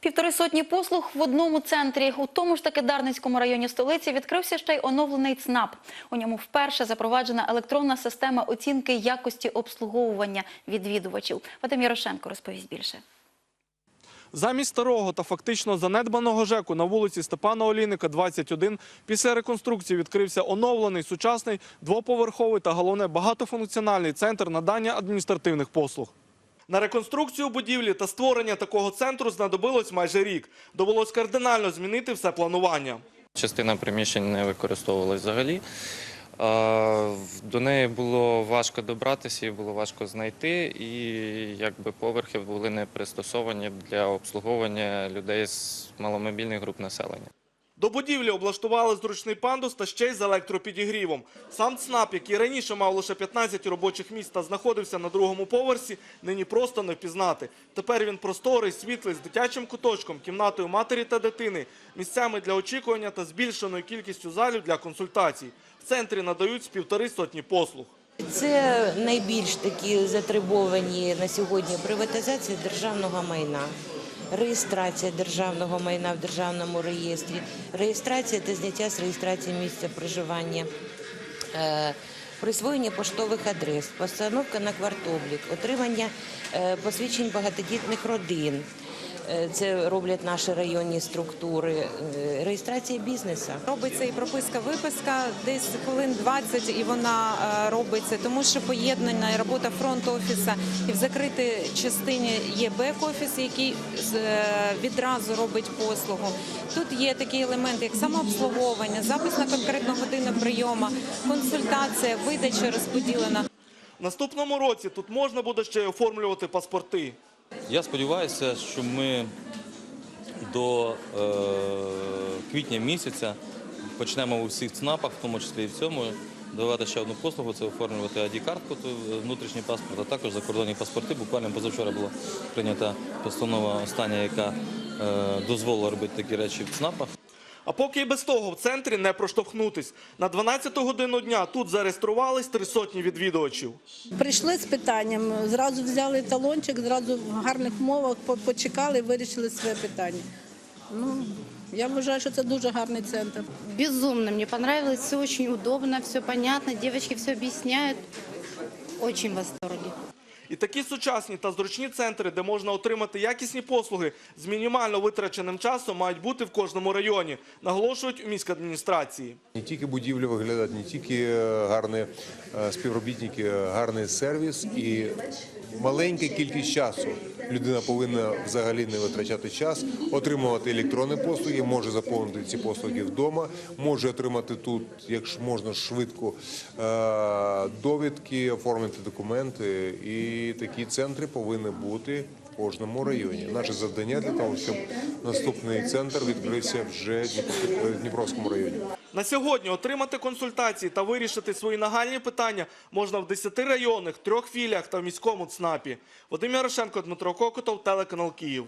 Півтори сотні послуг в одному центрі. У тому ж таки Дарницькому районі столиці відкрився ще й оновлений ЦНАП. У ньому вперше запроваджена електронна система оцінки якості обслуговування відвідувачів. Вадим Ярошенко розповість більше. Замість старого та фактично занедбаного ЖЕКу на вулиці Степана Олійника, 21, після реконструкції відкрився оновлений, сучасний, двоповерховий та, головне, багатофункціональний центр надання адміністративних послуг. На реконструкцію будівлі та створення такого центру знадобилось майже рік. Довелось кардинально змінити все планування. Частина приміщень не використовувалась взагалі. До неї було важко добратися, її було важко знайти, і якби поверхи були не пристосовані для обслуговування людей з маломобільних груп населення. До будівлі облаштували зручний пандус та ще й з електропідігрівом. Сам ЦНАП, який раніше мав лише 15 робочих місць та знаходився на другому поверсі, нині просто не впізнати. Тепер він просторий, світлий, з дитячим куточком, кімнатою матері та дитини, місцями для очікування та збільшеною кількістю залів для консультацій. В центрі надають з півтори сотні послуг. Це найбільш такі затребовані на сьогодні приватизація державного майна. Реєстрація державного майна в державному реєстрі, реєстрація та зняття з реєстрації місця проживання, е, присвоєння поштових адрес, постановка на квартоблік, отримання е, посвідчень багатодітних родин. Е, Це роблять наші районні структури, е, реєстрація бізнесу. Робиться і прописка, виписка десь хвилин 20, і вона е, робиться, тому що поєднана і робота фронт-офіса і в закритій частині є бек-офіс, який відразу робить послугу. Тут є такі елементи, як самообслуговування, запис на конкретну годину прийому, консультація, видача розподілена. В наступному році тут можна буде ще оформлювати паспорти. Я сподіваюся, що ми до е, квітня місяця почнемо у всіх ЦНАПах, в тому числі і в цьому, давати ще одну послугу це оформлювати ID-картку, то внутрішній паспорт, а також закордонні паспорти. Буквально позавчора була прийнята постанова остання, яка е, дозволила робити такі речі в ЦНАПах. А поки і без того в центрі не проштовхнутись. На 12 годину дня тут зареєструвались три сотні відвідувачів. Прийшли з питанням, зразу взяли талончик, зразу в гарних мовах почекали, вирішили своє питання. Ну, я вважаю, що це дуже гарний центр. Безумно, мне понравилось, все очень удобно, все понятно, девочки все объясняют. Очень в восторге. І такі сучасні та зручні центри, де можна отримати якісні послуги з мінімально витраченим часом, мають бути в кожному районі, наголошують у міськадміністрації. Не тільки будівлі виглядають, не тільки е, гарні е, співробітники, е, гарний сервіс і маленька кількість часу. Людина повинна взагалі не витрачати час, отримувати електронні послуги, може заповнити ці послуги вдома, може отримати тут, якщо можна швидко, е, довідки, оформити документи. І такі центри повинні бути в кожному районі. Наше завдання для того, щоб наступний центр відкрився вже в Дніпровському районі. На сьогодні отримати консультації та вирішити свої нагальні питання можна в 10 районах, трьох філіях та в міському ЦНАПі. Вадим Ярошенко, Дмитро Кокотов, телеканал Київ.